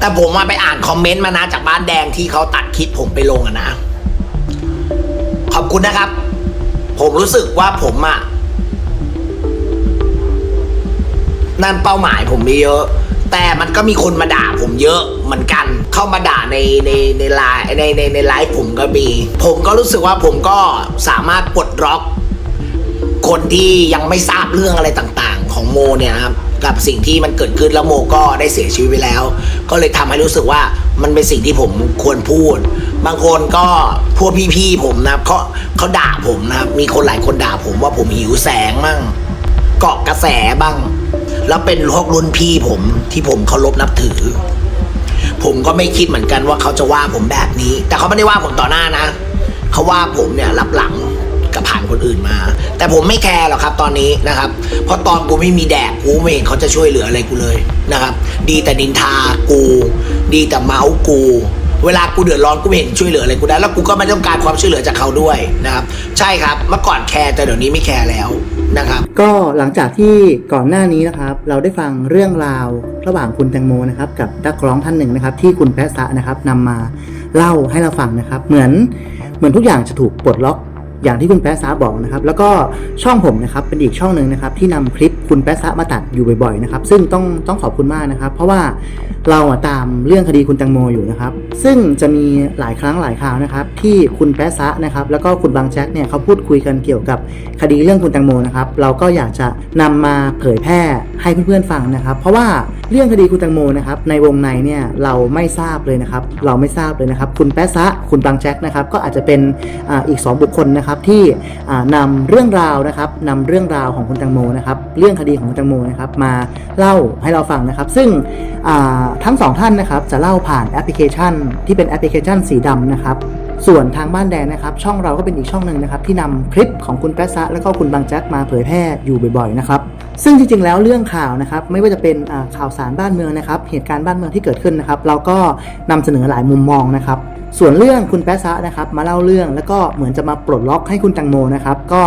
แต่ผมมาไปอ่านคอมเมนต์มานะจากบ้านแดงที่เขาตัดคลิปผมไปลงอะนะ ขอบคุณนะครับ ผมรู้สึกว่าผมอะนั่นเป้าหมายผมมีเยอะ แต่มันก็มีคนมาด่าผมเยอะเหมือนกัน เข้ามาด่าในในในไลน์ในในในไลฟ์ผมก็มี ผมก็รู้สึกว่าผมก็สามารถปลดล็อก คนที่ยังไม่ทราบเรื่องอะไรต่างๆ ของโมเนี่ยนะครับ กับสิ่งที่มันเกิดขึ้นแล้วโมก็ได้เสียชีวิตไปแล้ว ก็เลยทำให้รู้สึกว่ามันเป็นสิ่งที่ผมควรพูด บางคนก็พวกพี่ๆผมนะครับเขาเขาด่าผมนะครับมีคนหลายคนด่าผมว่าผมหิวแสงมั่งเกาะกระแสบ้าง แล้วเป็นพวกรุ่นพี่ผมที่ผมเคารพนับถือ ผมก็ไม่คิดเหมือนกันว่าเขาจะว่าผมแบบนี้ แต่เขาไม่ได้ว่าผมต่อหน้านะเขาว่าผมเนี่ยรับหลังับผ่านคนอื่นมา แต่ผมไม่แคร์หรอกครับตอนนี้นะครับ เพราะตอนกูไม่มีแดกกูไม่เห็นเขาจะช่วยเหลืออะไรกูเลยนะครับ ดีแต่นินทากู ดีแต่เมาส์กู เวลากูเดือดร้อนกูไม่เห็นช่วยเหลืออะไรกูได้แล้วกูก็ไม่ต้องการความช่วยเหลือจากเขาด้วยนะครับ ใช่ครับเมื่อก่อนแคร์แต่เดี๋ยวนี้ไม่แคร์แล้วนะครับก็หลังจากที่ก่อนหน้านี้นะครับ เราได้ฟังเรื่องราวระหว่างคุณแตงโมนะครับกับนักร้องท่านหนึ่งนะครับ ที่คุณแพะซะนะครับนำมาเล่าให้เราฟังนะครับ เหมือนเหมือนทุกอย่างจะถูกปลดล็อก อย่างที่คุณแป๊ะซะบอกนะครับ แล้วก็ช่องผมนะครับเป็นอีกช่องหนึ่งนะครับที่นำคลิปคุณแป๊ะซะมาตัดอยู่บ่อยๆนะครับซึ่งต้องต้องขอบคุณมากนะครับ เพราะว่าเราอะตามเรื่องคดีคุณแตงโมอยู่นะครับ ซึ่งจะมีหลายครั้งหลายคราวนะครับ ที่คุณแป๊ะซะนะครับ แล้วก็คุณบางแจ็คเนี่ยเขาพูดคุยกันเกี่ยวกับคดีเรื่องคุณแตงโมนะครับ เราก็อยากจะนำมาเผยแพร่ให้เพื่อนๆฟังนะครับ เพราะว่า เรื่องคดีคุณตังโมนะครับในวงในเนี่ยเราไม่ทราบเลยนะครับ เราไม่ทราบเลยนะครับ คุณแป๊ซะคุณบางแจ็คนะครับก็อาจจะเป็นออีก 2 บุคคลนะครับที่นำนำเรื่องราวนะครับนำเรื่องราวของคุณตังโมนะครับเรื่องคดีของคุณแตงโมนะครับมาเล่าให้เราฟังนะครับ ซึ่งทั้งสองท่านนะครับจะเล่าผ่านแอปพลิเคชัน ที่เป็นแอปพลิเคชันสีดำนะครับส่วนทางบ้านแดงนะครับ ช่องเราก็เป็นอีกช่องหนึ่งนะครับ ที่นำคลิปของคุณแป๊ะซะแล้วก็คุณบางแจ็คมาเผยแพร่อยู่บ่อยๆนะครับ ซึ่งจริงๆแล้วเรื่องข่าวนะครับ ไม่ว่าจะเป็นข่าวสารบ้านเมืองนะครับ เหตุการณ์บ้านเมืองที่เกิดขึ้นนะครับ เราก็นำเสนอหลายมุมมองนะครับ ส่วนเรื่องคุณแป๊ซะนะครับมาเล่าเรื่องแล้วก็เหมือนจะมาปลดล็อกให้คุณแตังโมนะครับก็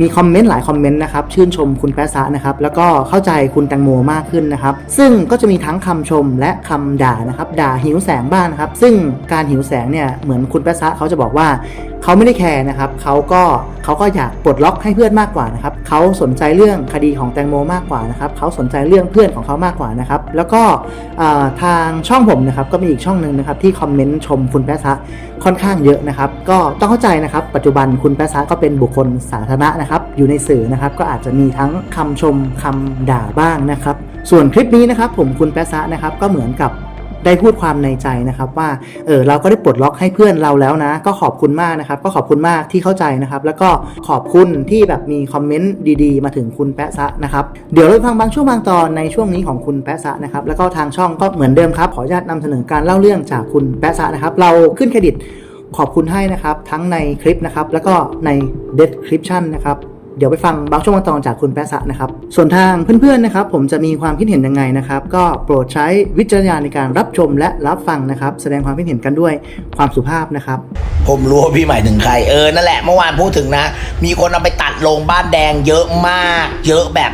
มีคอมเมนต์หลายคอมเมนต์นะครับชื่นชมคุณแป๊ซะนะครับแล้วก็เข้าใจคุณแตังโมมากขึ้นนะครับซึ่งก็จะมีทั้งคำชมและคำด่านะครับด่าหิวแสงบ้างนะครับซึ่งการหิวแสงเนี่ยเหมือนคุณแป๊ซะเขาจะบอกว่า เขาไม่ได้แคร์นะครับเขาก็เขาก็อยากปลดล็อกให้เพื่อนมากกว่านะครับเขาสนใจเรื่องคดีของแตงโมมากกว่านะครับเขาสนใจเรื่องเพื่อนของเขามากกว่านะครับแล้วก็ทางช่องผมนะครับก็มีอีกช่องหนึ่งนะครับที่คอมเมนต์ชมคุณแป๊ะซะค่อนข้างเยอะนะครับก็ต้องเข้าใจนะครับปัจจุบันคุณแป๊ะซะก็เป็นบุคคลสาธารณะนะครับอยู่ในสื่อนะครับก็อาจจะมีทั้งคำชมคำด่าบ้างนะครับส่วนคลิปนี้นะครับผมคุณแป๊ะซะนะครับก็เหมือนกับ ได้พูดความในใจนะครับว่าเออเราก็ได้ปลดล็อกให้เพื่อนเราแล้วนะ ก็ขอบคุณมากนะครับ ก็ขอบคุณมากที่เข้าใจนะครับ แล้วก็ขอบคุณที่แบบมีคอมเมนต์ดีๆ มาถึงคุณแปะซะนะครับเดี๋ยวเราฟังบางช่วงบางตอนในช่วงนี้ของคุณแปะซะนะครับแล้วก็ทางช่องก็เหมือนเดิมครับขออนุญาตนำเสนอการเล่าเรื่องจากคุณแปะซะนะครับ เราขึ้นเครดิตขอบคุณให้นะครับทั้งในคลิปนะครับแล้วก็ใน description นะครับ เดี๋ยวไปฟังบางช่วงบางตอนจากคุณแปะสะนะครับ ส่วนทางเพื่อนๆนะครับ ผมจะมีความคิดเห็นยังไงนะครับ ก็โปรดใช้วิจารณญาณในการรับชมและรับฟังนะครับ แสดงความคิดเห็นกันด้วยความสุภาพนะครับ ผมรู้ว่าพี่หมายถึงใครเออนั่นแหละเมื่อวานพูดถึงนะ มีคนเอาไปตัดลงบ้านแดงเยอะมาก เยอะแบบ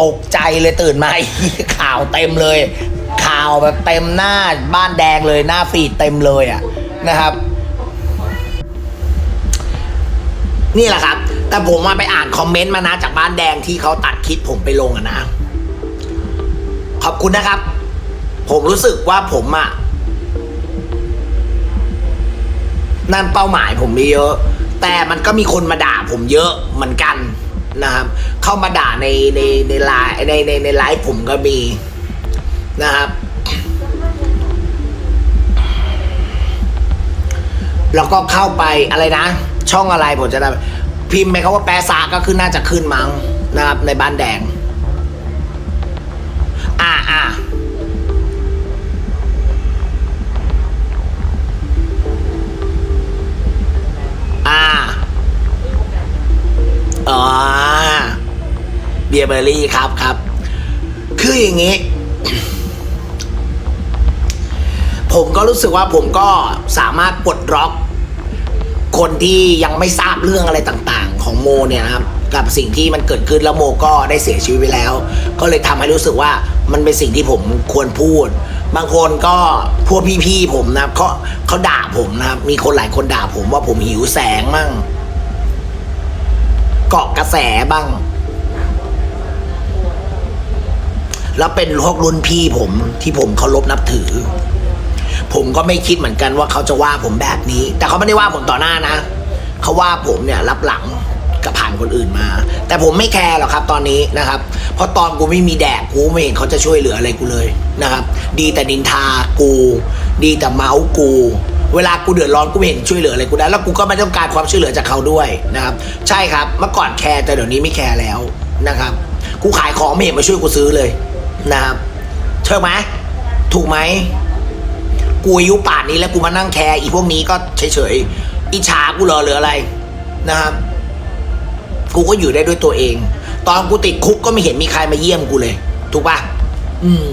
ตกใจเลยตื่นมา ข่าวเต็มเลย ข่าวแบบเต็มหน้าบ้านแดงเลยหน้าฟีดเต็มเลยอะนะครับ นี่แหละครับ แต่ผมมาไปอ่านคอมเมนต์มานะจากบ้านแดงที่เขาตัดคลิปผมไปลงอะนะ ขอบคุณนะครับ ผมรู้สึกว่าผมอะนั่นเป้าหมายผมมีเยอะ แต่มันก็มีคนมาด่าผมเยอะเหมือนกันนะครับ เข้ามาด่าในในในไลน์ในในในไลฟ์ผมก็มีนะครับ แล้วก็เข้าไปอะไรนะ ช่องอะไรผมจะได้ พิมพ์ไปเขาว่าแปรซาก็ขึ้นน่าจะขึ้นมั้งนะครับ ในบ้านแดง อ่าอ่าอ่าอ๋อเบียร์เบอร์รี่ครับครับ คืออย่างนี้ ผมก็รู้สึกว่าผมก็สามารถปลดล็อกคนที่ยังไม่ทราบเรื่องอะไรต่างๆของ โมเนี่ยนะครับกับสิ่งที่มันเกิดขึ้นแล้วโมก็ได้เสียชีวิตไปแล้ว ก็เลยทำให้รู้สึกว่ามันเป็นสิ่งที่ผมควรพูด บางคนก็พวกพี่ๆผมนะครับเขาเขาด่าผมนะครับมีคนหลายคนด่าผมว่าผมหิวแสงมั่งเกาะกระแสบ้าง แล้วเป็นพวกรุ่นพี่ผมที่ผมเคารพนับถือ ผมก็ไม่คิดเหมือนกันว่าเขาจะว่าผมแบบนี้ แต่เขาไม่ได้ว่าผมต่อหน้านะเขาว่าผมเนี่ยรับหลัง กับผ่านคนอื่นมา แต่ผมไม่แคร์หรอกครับตอนนี้นะครับ เพราะตอนกูไม่มีแดกกูไม่เห็นเขาจะช่วยเหลืออะไรกูเลยนะครับ ดีแต่นินทากู ดีแต่เมาส์กู เวลากูเดือดร้อนกูไม่เห็นช่วยเหลืออะไรกูได้แล้วกูก็ไม่ต้องการความช่วยเหลือจากเขาด้วยนะครับ ใช่ครับเมื่อก่อนแคร์แต่เดี๋ยวนี้ไม่แคร์แล้วนะครับ กูขายของไม่เห็นมาช่วยกูซื้อเลยนะครับเชื่อไหมถูกไหมกูอายุป่านนี้แล้วกูมานั่งแคร์อีพวกนี้ก็เฉยๆอิจฉากูเหรอหรืออะไรนะครับ กูก็อยู่ได้ด้วยตัวเอง ตอนกูติดคุกก็ไม่เห็นมีใครมาเยี่ยมกูเลย ถูกปะอืม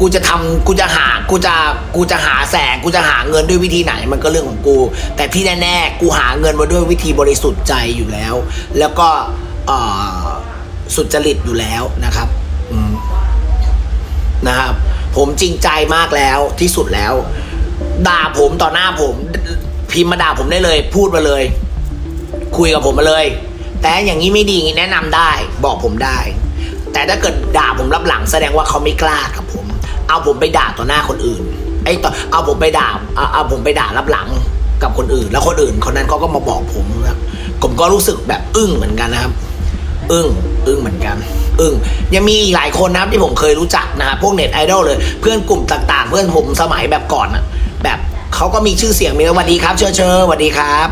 กูจะทำกูจะหา กูจะ กูจะหาแสง กูจะหาเงินด้วยวิธีไหน มันก็เรื่องของกู แต่ที่แน่ๆ กูหาเงินมาด้วยวิธีบริสุทธิ์ใจอยู่แล้ว แล้วก็สุจริตอยู่แล้วนะครับอืมนะครับ ผมจริงใจมากแล้วที่สุดแล้ว ด่าผมต่อหน้าผม พิมพ์มาด่าผมได้เลย พูดมาเลย คุยกับผมมาเลย แต่อย่างนี้ไม่ดีนี้แนะนำได้บอกผมได้ แต่ถ้าเกิดด่าผมรับหลังแสดงว่าเขาไม่กล้ากับผม เอาผมไปด่าต่อหน้าคนอื่นไอ้ต่อเอาผมไปด่าเอาเอาผมไปด่ารับหลังกับคนอื่น แล้วคนอื่นคนนั้นเขาก็มาบอกผมนะผมก็รู้สึกแบบอึ้งเหมือนกันนะครับ อึ้งอึ้งเหมือนกันอึ้งยังมีหลายคนนะครับที่ผมเคยรู้จักนะครับพวกเน็ตไอดอลเลย เพื่อนกลุ่มต่างๆ เพื่อนผมสมัยแบบก่อนอะแบบเขาก็มีชื่อเสียงมีแล้วสวัสดีครับ เชอเชอสวัสดีครับ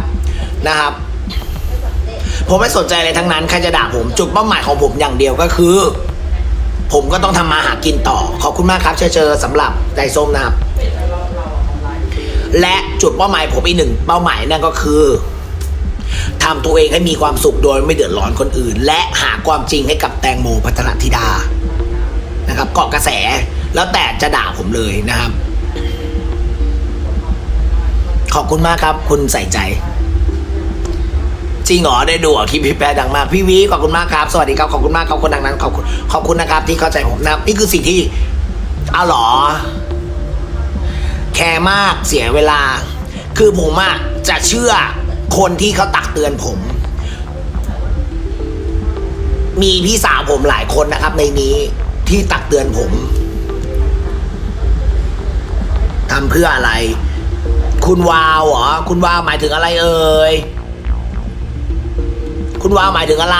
นะครับ ผมไม่สนใจอะไรทั้งนั้นใครจะด่าผมจุดเป้าหมายของผมอย่างเดียวก็คือ ผมก็ต้องทำมาหากินต่อ ขอบคุณมากครับเชอเชอสำหรับใจส้มนะครับ และจุดเป้าหมายผมอีกหนึ่งเป้าหมายนั่นก็คือทำตัวเองให้มีความสุขโดยไม่เดือดร้อนคนอื่น และหาความจริงให้กับแตงโมพัทรธิดานะครับเกาะกระแสแล้วแต่จะด่าผมเลยนะครับ ขอบคุณมากครับ คุณใส่ใจ จริงเหรอได้ดูเหรอคลิปพี่แปรดังมากพี่วีขอบคุณมากครับ สวัสดีครับขอบคุณมากครับคนดังนั้นขอบคุณขอบคุณนะครับ ที่เข้าใจผมนะนี่คือสิ่งที่เอาหรอ แคร์มากเสียเวลา คือผมอะจะเชื่อคนที่เขาตักเตือนผม มีพี่สาวผมหลายคนนะครับ ในนี้ที่ตักเตือนผมทำเพื่ออะไร คุณวาวเหรอ คุณวาวหมายถึงอะไรเอ่ย คุณวาวหมายถึงอะไร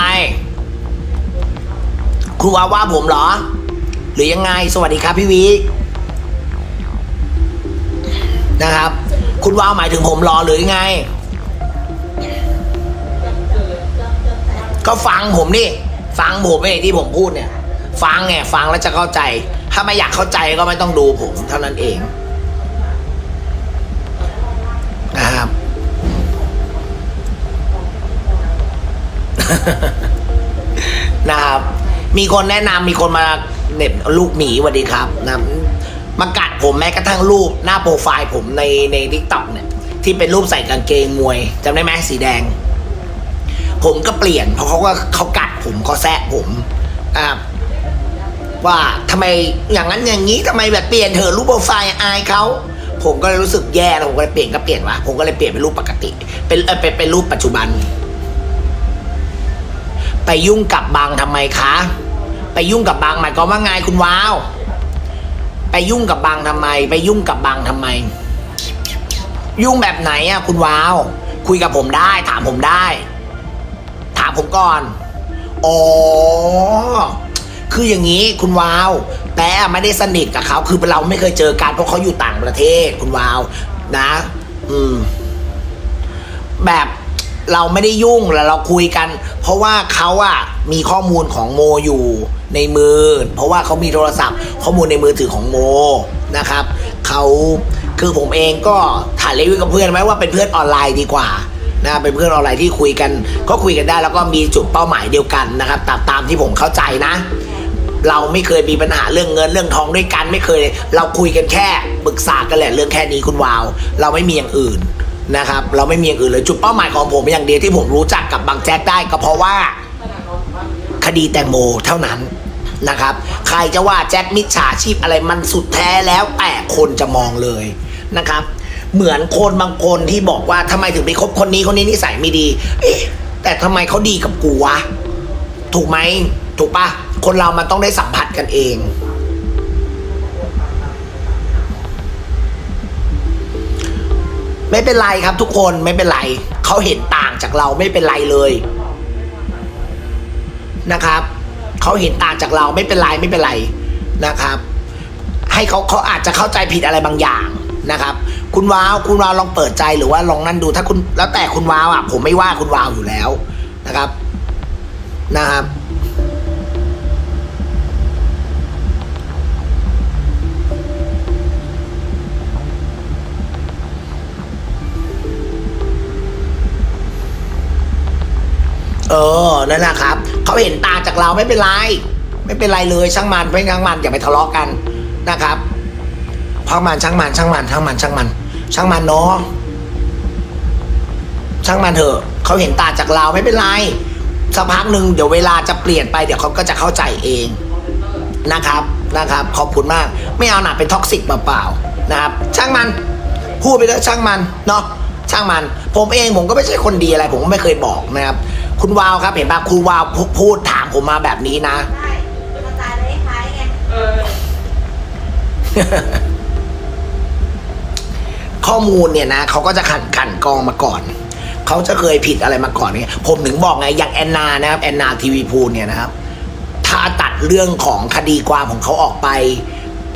คุณวาวว่าผมเหรอ หรือยังไง สวัสดีครับพี่วินะครับ คุณวาวหมายถึงผมเหรอหรือยังไง ก็ฟังผมนี่ ฟังผมเองที่ผมพูดเนี่ย ฟังไงฟังแล้วจะเข้าใจ ถ้าไม่อยากเข้าใจก็ไม่ต้องดูผม เท่านั้นเอง นะครับ มีคนแนะนำมีคนมาเน็บลูกหมีสวัสดีครับนะมากัดผมแม้กระทั่งรูปหน้าโปรไฟล์ผมในในทิกต็อกเนี่ย ที่เป็นรูปใส่กางเกงมวยจำได้ไหมสีแดง ผมก็เปลี่ยน เพราะเขาก็เขากัดผมเขาแซะผมอ่าว่าทำไมอย่างนั้นอย่างนี้ทำไมแบบเปลี่ยนเถอะรูปโปรไฟล์อายเขาผมก็เลยรู้สึกแย่แล้วผมก็เลยเปลี่ยนก็เปลี่ยนวะผมก็เลยเปลี่ยนเป็นรูปปกติ เป็นเออเป็นเป็นรูปปัจจุบัน ไปยุ่งกับบางทำไมคะ ไปยุ่งกับบางหมายความว่าไงคุณว้าว ไปยุ่งกับบางทำไม ไปยุ่งกับบางทำไม ยุ่งแบบไหนอะคุณว้าว คุยกับผมได้ ถามผมได้ ถามผมก่อน อ๋อ คืออย่างนี้คุณวาวแต่ไม่ได้สนิทกับเขา คือเราไม่เคยเจอกันเพราะเขาอยู่ต่างประเทศ คุณวาว นะ อืม แบบ เราไม่ได้ยุ่งแล้วเราคุยกัน เพราะว่าเขาอะมีข้อมูลของโมอยู่ในมือ เพราะว่าเขามีโทรศัพท์ ข้อมูลในมือถือของโมนะครับเขาคือผมเองก็ถ่ายรีวิวกับเพื่อนไหมว่าเป็นเพื่อนออนไลน์ดีกว่านะเป็นเพื่อนออนไลน์ที่คุยกัน ก็คุยกันได้แล้วก็มีจุดเป้าหมายเดียวกันนะครับตามตามที่ผมเข้าใจนะ เราไม่เคยมีปัญหาเรื่องเงินเรื่องทองด้วยกันไม่เคย เราคุยกันแค่ปรึกษากันแหละเรื่องแค่นี้คุณวาว เราไม่มีอย่างอื่น นะครับเราไม่มีอย่างอื่นเลยจุดเป้าหมายของผมอย่างเดียวที่ผมรู้จักกับบางแจ็คได้ก็เพราะว่า คดีแตงโมเท่านั้นนะครับ ใครจะว่าแจ็คมิจฉาชีพอะไรมันสุดแท้แล้วแต่คนจะมองเลยนะครับ เหมือนคนบางคนที่บอกว่าทำไมถึงไปคบคนนี้คนนี้นิสัยไม่ดีเอ๊แต่ทำไมเขาดีกับกูวะถูกไหมถูกปะคนเรามันต้องได้สัมผัสกันเอง ไม่เป็นไรครับทุกคนไม่เป็นไรเขาเห็นต่างจากเราไม่เป็นไรเลยนะครับเขาเห็นต่างจากเราไม่เป็นไรไม่เป็นไรนะครับ ให้เขาเขาอาจจะเข้าใจผิดอะไรบางอย่างนะครับ คุณว้าวคุณว้าวลองเปิดใจหรือว่าลองนั่นดูถ้าคุณแล้วแต่คุณว้าวอะผมไม่ว่าคุณว้าวอยู่แล้วนะครับนะครับ เออนั่นแหละครับเขาเห็นตาจากเราไม่เป็นไร ไม่เป็นไรเลยช่างมันไม่ช่างมันอย่าไปทะเลาะกันนะครับเพราะมันช่างมันช่างมันช่างมันช่างมันช่างมันเนาะช่างมันเถอะเขาเห็นตาจากเราไม่เป็นไรสักพักหนึ่งเดี๋ยวเวลาจะเปลี่ยนไปเดี๋ยวเขาก็จะเข้าใจเองนะครับนะครับ ขอบคุณมาก ไม่เอาหนาเป็นท็อกซิกเปล่าๆนะครับ ช่างมันพูดไปแล้วช่างมันเนาะช่างมัน ผมเองผมก็ไม่ใช่คนดีอะไร ผมก็ไม่เคยบอกนะครับ คุณวาวครับเห็นปะคุณวาวพูพูดถามผมมาแบบนี้นะ ใช่สไตล์เลยคล้ายไงข้อมูลเนี่ยนะเขาก็จะขันขันกรองมาก่อน เขาจะเคยผิดอะไรมาก่อนเนี่ยผมถึงบอกไงอย่างแอนนานะครับแอนนาทีวีพูลเนี่ยนะครับ ถ้าตัดเรื่องของคดีความของเขาออกไป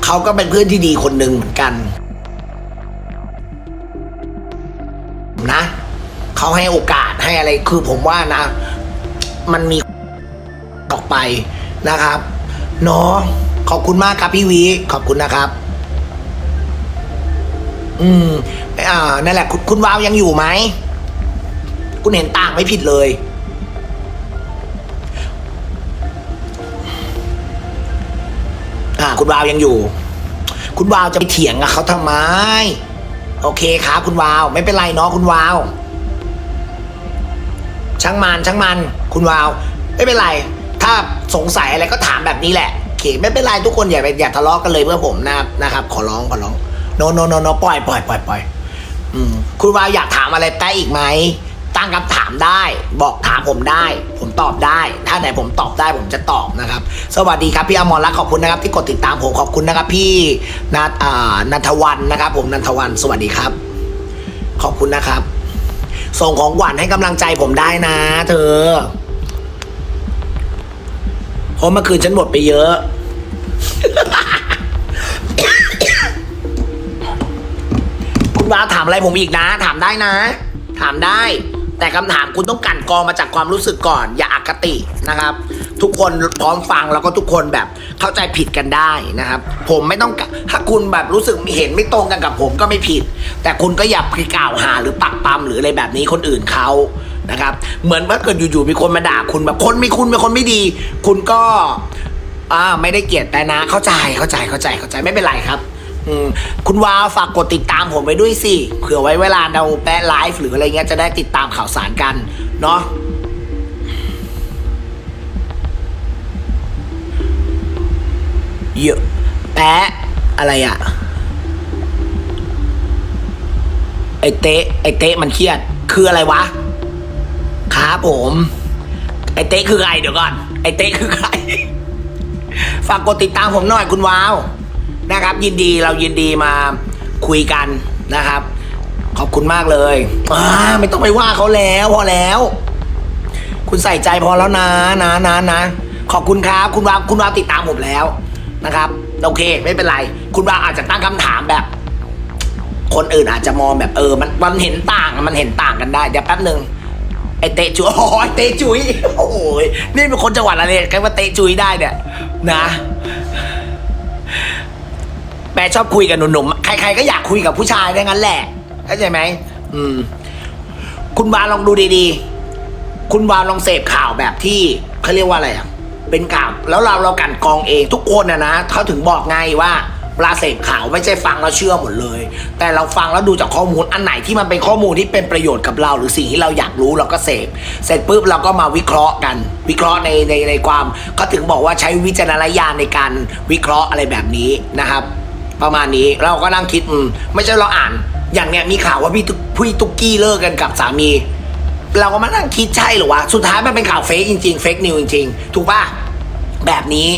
เขาก็เป็นเพื่อนที่ดีคนหนึ่งเหมือนกัน เขาให้โอกาสให้อะไรคือผมว่านะ มันมีออกไปนะครับเนาะขอบคุณมากครับพี่วีขอบคุณนะครับ อืมอ่านั่นแหละ คุณคุณวาวยังอยู่ไหมคุณเห็นต่างไม่ผิดเลยอ่าคุณวาวยังอยู่ คุณวาวจะไปเถียงกับเขาทำไม โอเคครับคุณวาว ไม่เป็นไรเนาะคุณวาว ช่างมันช่างมัน คุณวาว ไม่เป็นไร ถ้าสงสัยอะไรก็ถามแบบนี้แหละโอเคไม่เป็นไรทุกคนอย่าไปอย่าทะเลาะกันเลยเพื่อผมนะครับนะครับ ขอร้องขอร้องโนโนโนโนปล่อยปล่อยปล่อยปล่อยอืมคุณวาวอยากถามอะไรแต้อีกไหมตั้งคำถามได้ บอกถามผมได้ ผมตอบได้ ถ้าไหนผมตอบได้ผมจะตอบนะครับ สวัสดีครับพี่อมรรัตน์ขอบคุณนะครับที่กดติดตามผมขอบคุณนะครับ พี่นัทนัทวันนะครับ ผมนัทวันสวัสดีครับ ขอบคุณนะครับ ส่งของหวานให้กำลังใจผมได้นะ เธอเพราะเมื่อคืนฉันหมดไปเยอะคุณวาถามอะไรผมอีกนะ ถามได้นะ ถามได้ แต่คำถามคุณต้องกันกองมาจากความรู้สึกก่อน อย่าอคตินะครับ ทุกคนพร้อมฟังแล้วก็ทุกคนแบบเข้าใจผิดกันได้นะครับ ผมไม่ต้องถ้าคุณแบบรู้สึกเห็นไม่ตรงกันกับผมก็ไม่ผิด แต่คุณก็อย่าไปกล่าวหาหรือปักปั๊มหรืออะไรแบบนี้คนอื่นเขานะครับ เหมือนว่าเกิดอยู่ๆมีคนมาด่าคุณแบบคนไม่คุณเป็นคนไม่ดี คุณก็อ่าไม่ได้เกลียดแต่นะเข้าใจเข้าใจเข้าใจเข้าใจไม่เป็นไรครับคุณวาวฝากกดติดตามผมไว้ด้วยสิเผื่อไว้เวลาเราแปะไลฟ์หรืออะไรเงี้ยจะได้ติดตามข่าวสารกัน เนาะ เยอะแปะอะไรอะไอเตะไอเตะมันเครียด คืออะไรวะครับผม ไอเตะคือใครเดี๋ยวก่อน ไอเตะคือใคร ฝากกดติดตามผมหน่อยคุณวาว นะครับ ยินดีเรายินดีมาคุยกันนะครับ ขอบคุณมากเลยอ่าไม่ต้องไปว่าเขาแล้วพอแล้ว คุณใส่ใจพอแล้วนะนะนะนะขอบคุณครับ คุณวาวคุณวาวติดตามผมแล้ว นะครับ โอเค ไม่เป็นไร คุณวาอาจจะตั้งคำถามแบบ คนอื่นอาจจะมองแบบเออ มันมันเห็นต่างมันเห็นต่างกันได้เดี๋ยวแป๊บหนึ่งไอเตะจุยโอ้ยเตะจุยโอ้ยนี่เป็นคนจังหวัดอะไรกันว่าเตะจุยได้เนี่ย นะแปรชอบคุยกับหนุ่มๆใคร ๆ ก็อยากคุยกับผู้ชายดังนั้นแหละเข้าใจไหมอืม คุณวาลองดูดีๆ คุณวาลองเสพข่าวแบบที่เขาเรียกว่าอะไรอะ เป็นข่าวแล้วเราเรากันกองเองทุกคนนะนะเขาถึงบอกไงว่าเวลาเสพข่าวไม่ใช่ฟังแล้วเชื่อหมดเลย แต่เราฟังแล้วดูจากข้อมูลอันไหนที่มันเป็นข้อมูลที่เป็นประโยชน์กับเรา หรือสิ่งที่เราอยากรู้เราก็เสพเสร็จปุ๊บเราก็มาวิเคราะห์กัน วิเคราะห์ในในในความก็ถึงบอกว่าใช้วิจารณญาณในการวิเคราะห์อะไรแบบนี้นะครับ ประมาณนี้เราก็นั่งคิดอืมไม่ใช่เราอ่าน อย่างเนี้ยมีข่าวว่าพี่ตุ๊กพี่ตุ๊กกี้เลิกกันกับสามี เราก็มานั่งคิดใช่หรือวะ สุดท้ายมันเป็นข่าวเฟกจริงๆ เฟกนิวจริงๆ ถูกป่ะ แบบนี้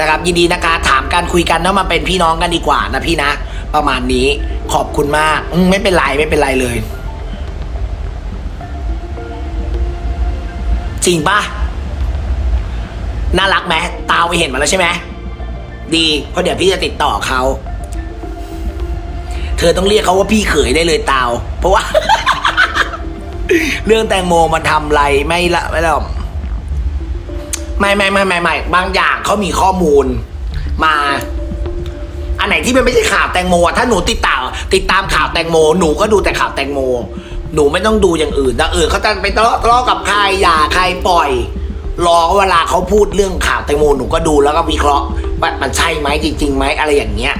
นะครับ ยินดีนะคะถามกันคุยกันแล้วมาเป็นพี่น้องกันดีกว่านะพี่นะ ประมาณนี้ขอบคุณมากไม่เป็นไรไม่เป็นไรเลย จริงป่ะ น่ารักไหมตาไปเห็นมาแล้วใช่ไหมดีเพราะเดี๋ยวพี่จะติดต่อเขา เธอต้องเรียกเขาว่าพี่เขยได้เลยตาว เพราะว่า เรื่องแตงโมมันทำอะไรไม่ละไม่หรอกไม่ไม่ไม่ไม่ไม่บางอย่างเขามีข้อมูล มา อันไหนที่มันไม่ใช่ข่าวแตงโมถ้าหนูติดตามติดตามข่าวแตงโม หนูก็ดูแต่ข่าวแตงโม หนูไม่ต้องดูอย่างอื่นแต่อื่นเขาจะไปทะเลาะทะเลาะกับใครอย่าใครปล่อย รอเวลาเขาพูดเรื่องข่าวแตงโมหนูก็ดูแล้วก็วิเคราะห์ว่ามันใช่ไหมจริงๆไหมอะไรอย่างเงี้ย